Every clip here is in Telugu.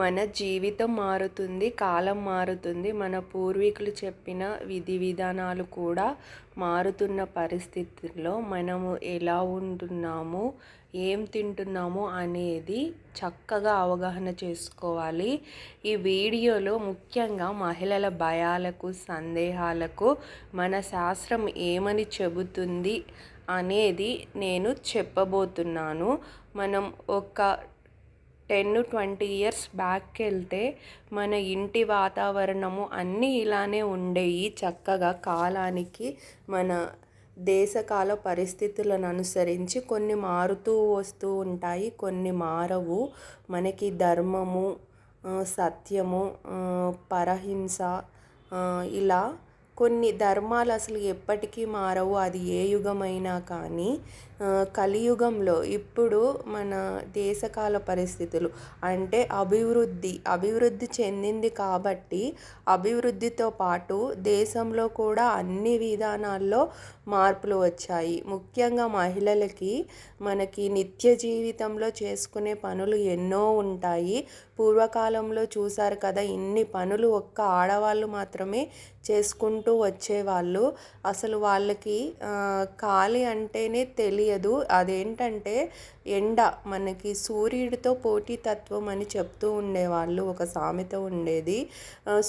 మన జీవితం మారుతుంది కాలం మారుతుంది. మన పూర్వీకులు చెప్పిన విధి విధానాలు కూడా మారుతున్న పరిస్థితుల్లో మనము ఎలా ఉంటున్నాము ఏం తింటున్నాము అనేది చక్కగా అవగాహన చేసుకోవాలి. ఈ వీడియోలో ముఖ్యంగా మహిళల భయాలకు సందేహాలకు మన శాస్త్రం ఏమని చెబుతుంది అనేది నేను చెప్పబోతున్నాను. మనం ఒక టెన్ ట్వంటీ ఇయర్స్ బ్యాక్కి వెళ్తే మన ఇంటి వాతావరణము అన్నీ ఇలానే ఉండేవి చక్కగా. కాలానికి మన దేశకాల పరిస్థితులను అనుసరించి కొన్ని మారుతూ వస్తూ ఉంటాయి కొన్ని మారవు. మనకి ధర్మము సత్యము పరహింస ఇలా కొన్ని ధర్మాలు అసలు ఎప్పటికీ మారవు. అది ఏ యుగమైనా కానీ కలియుగంలో ఇప్పుడు మన దేశకాల పరిస్థితులు. అంటే అభివృద్ధి అభివృద్ధి చెందింది కాబట్టి అభివృద్ధితో పాటు దేశంలో కూడా అన్ని విధానాల్లో మార్పులు వచ్చాయి. ముఖ్యంగా మహిళలకి మనకి నిత్య జీవితంలో చేసుకునే పనులు ఎన్నో ఉంటాయి. పూర్వకాలంలో చూశారు కదా ఇన్ని పనులు ఒక్క ఆడవాళ్ళు మాత్రమే చేసుకుంటూ వచ్చేవాళ్ళు. అసలు వాళ్ళకి ఖాళీ అంటేనే తెలియదు అదేంటంటే ఎండ మనకి సూర్యుడితో పోటీతత్వం అని చెప్తూ ఉండేవాళ్ళు. ఒక సామెత ఉండేది.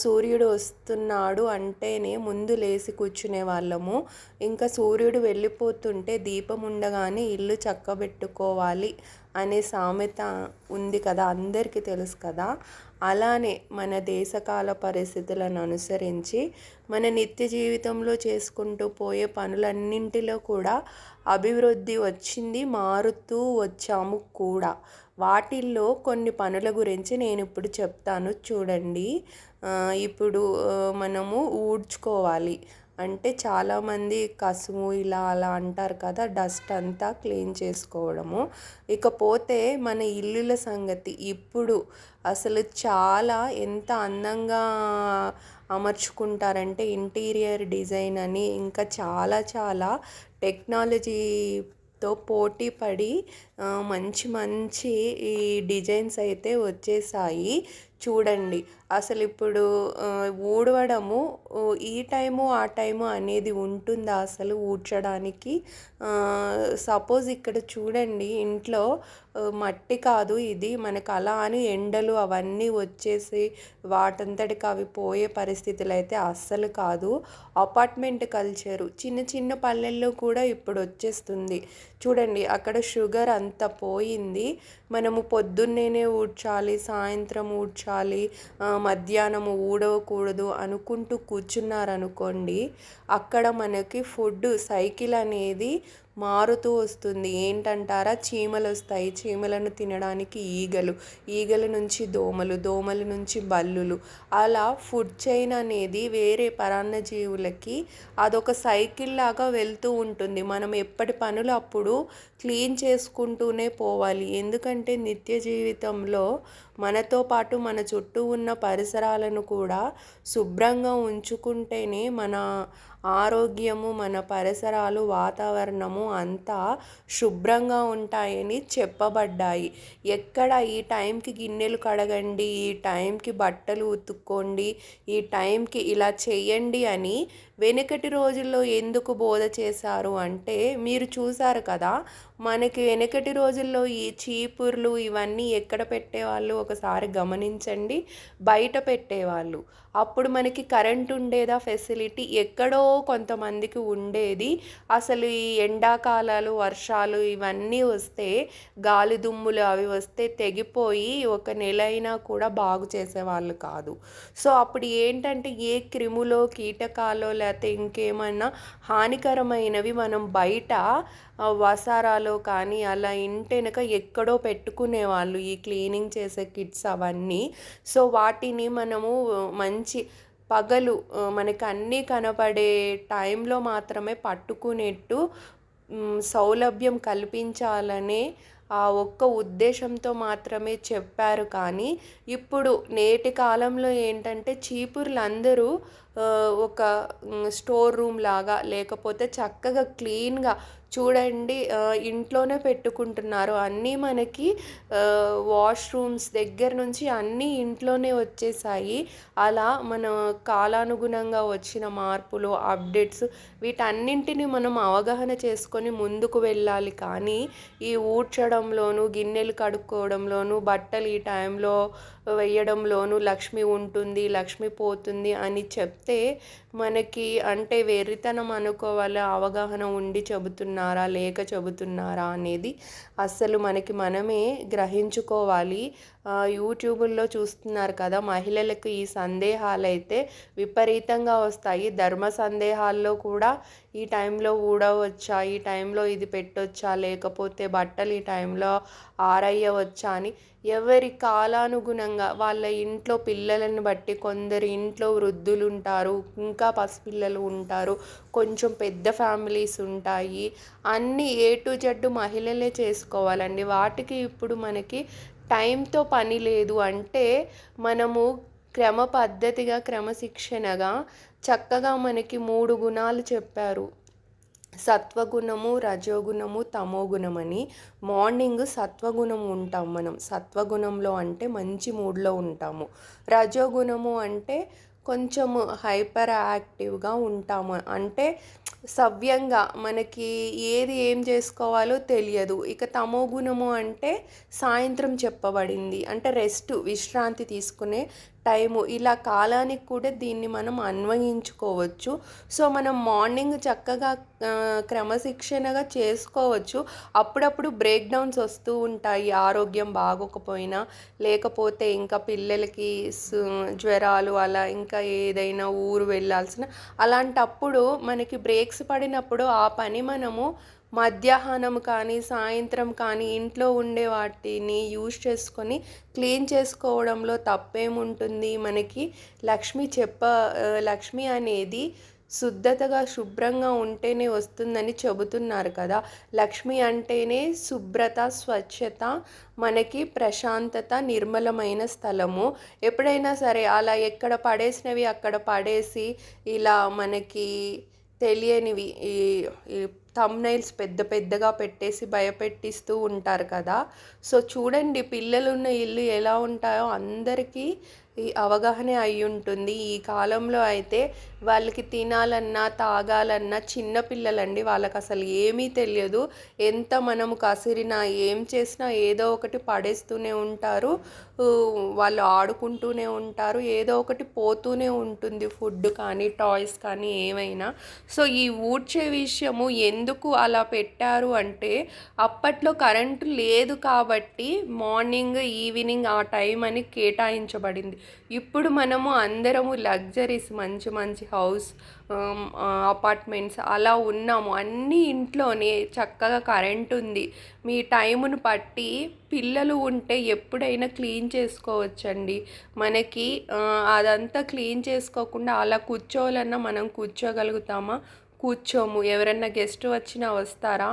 సూర్యుడు వస్తున్నాడు అంటేనే ముందు లేచి కూర్చునే వాళ్ళము. ఇంకా సూర్యుడు వెళ్ళిపోతుంటే దీపం ఉండగానే ఇల్లు చక్కబెట్టుకోవాలి అనే సామెత ఉంది కదా అందరికీ తెలుసు కదా. అలానే మన దేశకాల పరిస్థితులను అనుసరించి మన నిత్య జీవితంలో చేసుకుంటూ పోయే పనులన్నింటిలో కూడా అభివృద్ధి వచ్చింది మారుతూ వచ్చాము కూడా. వాటిల్లో కొన్ని పనుల గురించి నేను ఇప్పుడు చెప్తాను చూడండి. ఇప్పుడు మనము ఊడ్చుకోవాలి. అంటే చాలామంది కసుము ఇలా అలా అంటారు కదా డస్ట్ అంతా క్లీన్ చేసుకోవడము. ఇకపోతే మన ఇల్లుల సంగతి ఇప్పుడు అసలు చాలా ఎంత అందంగా అమర్చుకుంటారంటే ఇంటీరియర్ డిజైన్ అని ఇంకా చాలా చాలా టెక్నాలజీతో పోటీ పడి మంచి మంచి ఈ డిజైన్స్ అయితే వచ్చేసాయి. చూడండి అసలు ఇప్పుడు ఊడవడము ఈ టైము ఆ టైము అనేది ఉంటుందా అసలు ఊడ్చడానికి? సపోజ్ ఇక్కడ చూడండి ఇంట్లో మట్టి కాదు ఇది మనకు అలా అని ఎండలు అవన్నీ వచ్చేసి వాటంతటికి అవి పోయే పరిస్థితులు అయితే అస్సలు కాదు. అపార్ట్మెంట్ కల్చరు చిన్న చిన్న పల్లెల్లో కూడా ఇప్పుడు వచ్చేస్తుంది. చూడండి అక్కడ షుగర్ అంత అంత పోయింది. మనము పొద్దున్నేనే ఊడ్చాలి సాయంత్రం ఊడ్చాలి మధ్యాహ్నము ఊడవకూడదు అనుకుంటూ కూర్చున్నారనుకోండి అక్కడ మనకి ఫుడ్ సైకిల్ అనేది మారుతూ వస్తుంది. ఏంటంటారా? చీమలు వస్తాయి చీమలను తినడానికి ఈగలు. ఈగల నుంచి దోమలు దోమల నుంచి బల్లులు. అలా ఫుడ్ చైన్ అనేది వేరే పరాన్నజీవులకి అదొక సైకిల్ లాగా వెళ్తూ ఉంటుంది. మనం ఎప్పటి పనులు అప్పుడు క్లీన్ చేసుకుంటూనే పోవాలి. ఎందుకంటే నిత్య జీవితంలో మనతో పాటు మన చుట్టూ ఉన్న పరిసరాలను కూడా శుభ్రంగా ఉంచుకుంటేనే మన ఆరోగ్యము మన పరిసరాలు వాతావరణము అంతా శుభ్రంగా ఉంటాయని చెప్పబడ్డాయి. ఎక్కడ ఈ టైంకి గిన్నెలు కడగండి ఈ టైంకి బట్టలు ఉతుక్కోండి ఈ టైంకి ఇలా చేయండి అని వెనకటి రోజుల్లో ఎందుకు బోధ చేశారు అంటే మీరు చూసారు కదా మనకి వెనకటి రోజుల్లో ఈ చీపుర్లు ఇవన్నీ ఎక్కడ పెట్టేవాళ్ళు? ఒకసారి గమనించండి. బయట పెట్టేవాళ్ళు. అప్పుడు మనకి కరెంట్ ఉండేదా ఫెసిలిటీ ఎక్కడో కొంతమందికి ఉండేది. అసలు ఈ ఎండాకాలాలు వర్షాలు ఇవన్నీ వస్తే గాలి దుమ్ములు అవి వస్తే తెగిపోయి ఒక నెల అయినా కూడా బాగు చేసేవాళ్ళు కాదు. సో అప్పుడు ఏంటంటే ఏ క్రిములో కీటకాలో లేకపోతే ఇంకేమన్నా హానికరమైనవి మనం బయట వసారాలో కానీ అలా ఇంటెనక ఎక్కడో పెట్టుకునేవాళ్ళు ఈ క్లీనింగ్ చేసే కిట్స్ అవన్నీ. సో వాటిని మనము మంచి పగలు మనకు అన్నీ కనపడే టైంలో మాత్రమే పట్టుకునేట్టు సౌలభ్యం కల్పించాలనే ఆ ఒక్క ఉద్దేశంతో మాత్రమే చెప్పారు. కానీ ఇప్పుడు నేటి కాలంలో ఏంటంటే చీపుర్లు అందరూ ఒక స్టోర్ రూమ్ లాగా లేకపోతే చక్కగా క్లీన్గా చూడండి ఇంట్లోనే పెట్టుకుంటున్నారు. అన్నీ మనకి వాష్రూమ్స్ దగ్గర నుంచి అన్నీ ఇంట్లోనే వచ్చేసాయి. అలా మన కాలానుగుణంగా వచ్చిన మార్పులు అప్డేట్స్ వీటన్నింటిని మనం అవగాహన చేసుకొని ముందుకు వెళ్ళాలి. కానీ ఈ ఊడ్చడంలోనూ గిన్నెలు కడుక్కోవడంలోనూ బట్టలు ఈ టైంలో వేయడంలోనూ లక్ష్మి ఉంటుంది లక్ష్మి పోతుంది అని చెప్తే మనకి అంటే వెర్రితనం అనుకోవాలి అవగాహన ఉండి చెబుతున్నారా లేక చెబుతున్నారా అనేది అస్సలు మనకి మనమే గ్రహించుకోవాలి. యూట్యూబుల్లో చూస్తున్నారు కదా మహిళలకు ఈ సందేహాలు అయితే విపరీతంగా వస్తాయి. ధర్మ సందేహాల్లో కూడా ఈ టైంలో ఊడవచ్చా ఈ టైంలో ఇది పెట్టొచ్చా లేకపోతే బట్టలు ఈ టైంలో ఆరయ్యవచ్చా అని ఎవరి కాలానుగుణంగా వాళ్ళ ఇంట్లో పిల్లలను బట్టి కొందరు ఇంట్లో వృద్ధులు ఉంటారు ఇంకా పసిపిల్లలు ఉంటారు కొంచెం పెద్ద ఫ్యామిలీస్ ఉంటాయి. అన్నీ ఏ టు జడ్డు మహిళలే చేసుకోవాలండి. వాటికి ఇప్పుడు మనకి టైంతో పని లేదు అంటే మనము క్రమ పద్ధతిగా క్రమశిక్షణగా చక్కగా మనకి మూడు గుణాలు చెప్పారు. సత్వగుణము రజోగుణము తమోగుణం అని మార్నింగ్ సత్వగుణం ఉంటాం మనం. సత్వగుణంలో అంటే మంచి మూడ్లో ఉంటాము. రజోగుణము అంటే కొంచెము హైపర్ యాక్టివ్గా ఉంటాము. అంటే సవ్యంగా మనకి ఏది ఏం చేసుకోవాలో తెలియదు. ఇక తమో గుణము అంటే సాయంత్రం చెప్పబడింది. అంటే రెస్ట్ విశ్రాంతి తీసుకునే టైము. ఇలా కాలానికి కూడా దీన్ని మనం అన్వయించుకోవచ్చు. సో మనం మార్నింగ్ చక్కగా క్రమశిక్షణగా చేసుకోవచ్చు. అప్పుడప్పుడు బ్రేక్ డౌన్స్ వస్తూ ఉంటాయి. ఆరోగ్యం బాగోకపోయినా లేకపోతే ఇంకా పిల్లలకి జ్వరాలు అలా ఇంకా ఏదైనా ఊరు వెళ్ళాల్సిన అలాంటప్పుడు మనకి బ్రేక్స్ పడినప్పుడు ఆ పని మనము మధ్యాహ్నం కానీ సాయంత్రం కానీ ఇంట్లో ఉండే వాటిని యూజ్ చేసుకొని క్లీన్ చేసుకోవడంలో తప్పేముంటుంది? మనకి లక్ష్మి చెప్ప లక్ష్మి అనేది శుద్ధతగా శుభ్రంగా ఉంటేనే వస్తుందని చెబుతున్నారు కదా. లక్ష్మి అంటేనే శుభ్రత స్వచ్ఛత మనకి ప్రశాంతత నిర్మలమైన స్థలము. ఎప్పుడైనా సరే అలా ఎక్కడ పడేసినవి అక్కడ పడేసి ఇలా మనకి తెలియనివి ఈ థమ్నైల్స్ పెద్ద పెద్దగా పెట్టేసి భయపెట్టిస్తూ ఉంటారు కదా. సో చూడండి పిల్లలున్న ఇల్లు ఎలా ఉంటాయో అందరికీ ఈ అవగాహన అయి ఉంటుంది. ఈ కాలంలో అయితే వాళ్ళకి తినాలన్నా తాగాలన్నా చిన్నపిల్లలండి వాళ్ళకి అసలు ఏమీ తెలియదు. ఎంత మనము కసిరినా ఏం చేసినా ఏదో ఒకటి పడేస్తూనే ఉంటారు. వాళ్ళు ఆడుకుంటూనే ఉంటారు. ఏదో ఒకటి పోతూనే ఉంటుంది ఫుడ్ కానీ టాయ్స్ కానీ ఏమైనా. సో ఈ ఊడ్చే విషయము ఎందుకు అలా పెట్టారు అంటే అప్పట్లో కరెంటు లేదు కాబట్టి మార్నింగ్ ఈవినింగ్ ఆ టైం అని కేటాయించబడింది. ఇప్పుడు మనము అందరము లగ్జరీస్ మంచి మంచి హౌస్ అపార్ట్మెంట్స్ అలా ఉన్నాము. అన్నీ ఇంట్లోనే చక్కగా కరెంట్ ఉంది. మీ టైమును పట్టి పిల్లలు ఉంటే ఎప్పుడైనా క్లీన్ చేసుకోవచ్చండి. మనకి అదంతా క్లీన్ చేసుకోకుండా అలా కూర్చోవాలన్నా మనం కూర్చోగలుగుతామా? కూర్చోము. ఎవరన్నా గెస్ట్ వచ్చినా వస్తారా?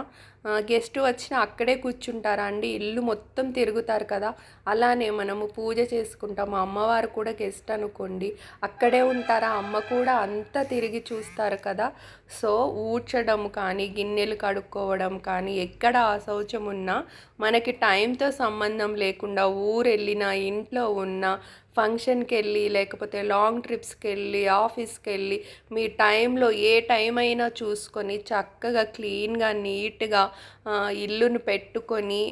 గెస్ట్ వచ్చినా అక్కడే కూర్చుంటారా అండి? ఇల్లు మొత్తం తిరుగుతారు కదా. అలానే మనము పూజ చేసుకుంటాము అమ్మవారు కూడా గెస్ట్ అనుకోండి. అక్కడే ఉంటారా? అమ్మ కూడా అంతా తిరిగి చూస్తారు కదా. సో ఊడ్చడం కానీ గిన్నెలు కడుక్కోవడం కానీ ఎక్కడ అశౌచం ఉన్నా మనకి టైంతో సంబంధం లేకుండా ఊరు ఇంట్లో ఉన్న ఫంక్షన్కి వెళ్ళి లేకపోతే లాంగ్ ట్రిప్స్కి వెళ్ళి ఆఫీస్కి వెళ్ళి మీ టైంలో ఏ టైం అయినా చూసుకొని చక్కగా క్లీన్గా నీట్గా ఇల్లును పెట్టుకొని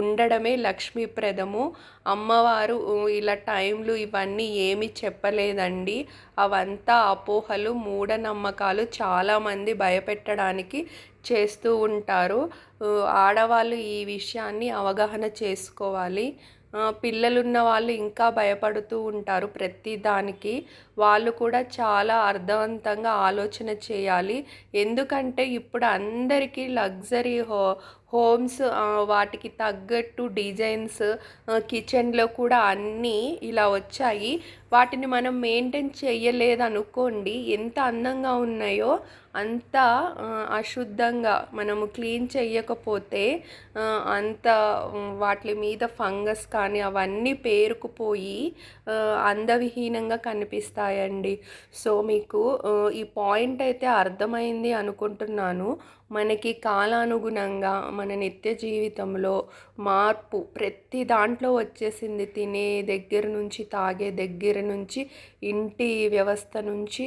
ఉండడమే లక్ష్మీప్రదము. అమ్మవారు ఇలా టైంలు ఇవన్నీ ఏమి చెప్పలేదండి. అవంతా అపోహలు మూఢనమ్మకాలు చాలామంది భయపెట్టడానికి చేస్తూ ఉంటారు. ఆడవాళ్ళు ఈ విషయాన్ని అవగాహన చేసుకోవాలి. పిల్లలున్న వాళ్ళు ఇంకా భయపడుతూ ఉంటారు ప్రతి దానికి. వాళ్ళు కూడా చాలా అర్థవంతంగా ఆలోచన చేయాలి. ఎందుకంటే ఇప్పుడు అందరికీ లగ్జరీ హో హోమ్స్ వాటికి తగ్గట్టు డిజైన్స్ కిచెన్లో కూడా అన్నీ ఇలా వచ్చాయి. వాటిని మనం మెయింటైన్ చేయలేదనుకోండి ఎంత అందంగా ఉన్నాయో అంత అశుద్ధంగా మనము క్లీన్ చేయకపోతే అంత వాటి మీద ఫంగస్ కానీ అవన్నీ పేరుకుపోయి అందవిహీనంగా కనిపిస్తాయి. అండి సో మీకు ఈ పాయింట్ అయితే అర్థమైంది అనుకుంటున్నాను. మనకి కాలానుగుణంగా మన నిత్య జీవితంలో మార్పు ప్రతి దాంట్లో వచ్చేసింది. తినే దగ్గర నుంచి తాగే దగ్గర నుంచి ఇంటి వ్యవస్థ నుంచి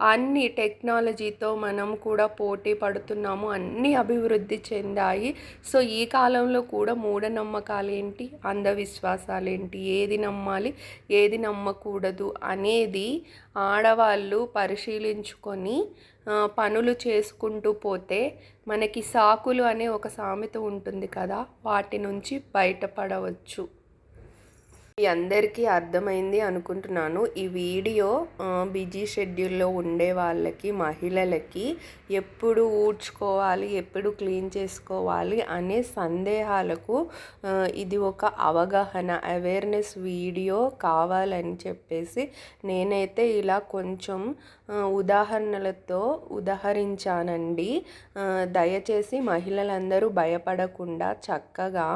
అన్ని టెక్నాలజీతో మనం కూడా పోటీ పడుతున్నాము అన్నీ అభివృద్ధి చెందాయి. సో ఈ కాలంలో కూడా మూఢనమ్మకాలు ఏంటి అంధవిశ్వాసాలు ఏంటి ఏది నమ్మాలి? ఏది నమ్మకూడదు? అనేది ఆడవాళ్ళు పరిశీలించుకొని పనులు చేసుకుంటూ పోతే మనకి సాకులు అనే ఒక సామెత ఉంటుంది కదా? వాటి నుంచి బయటపడవచ్చు. మీ అందరికీ అర్థమైంది అనుకుంటున్నాను. ఈ వీడియో బిజీ షెడ్యూల్లో ఉండే వాళ్ళకి మహిళలకి ఎప్పుడు ఊడ్చుకోవాలి ఎప్పుడు క్లీన్ చేసుకోవాలి అనే సందేహాలకు ఇది ఒక అవగాహన అవేర్నెస్ వీడియో కావాలని చెప్పేసి నేనైతే ఇలా కొంచెం ఉదాహరణలతో ఉదహరించానండి. దయచేసి మహిళలందరూ భయపడకుండా చక్కగా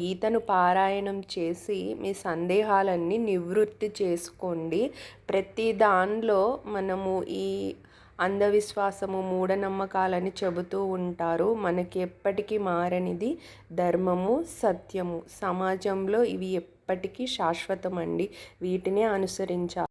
గీతను పారాయణం చేసి మీ సందేహాలన్నీ నివృత్తి చేసుకోండి. ప్రతి దానిలో మనము ఈ అంధవిశ్వాసము మూఢనమ్మకాలని చెబుతూ ఉంటారు. మనకి ఎప్పటికీ మారనిది ధర్మము సత్యము. సమాజంలో ఇవి ఎప్పటికీ శాశ్వతమండి. వీటినే అనుసరించాలి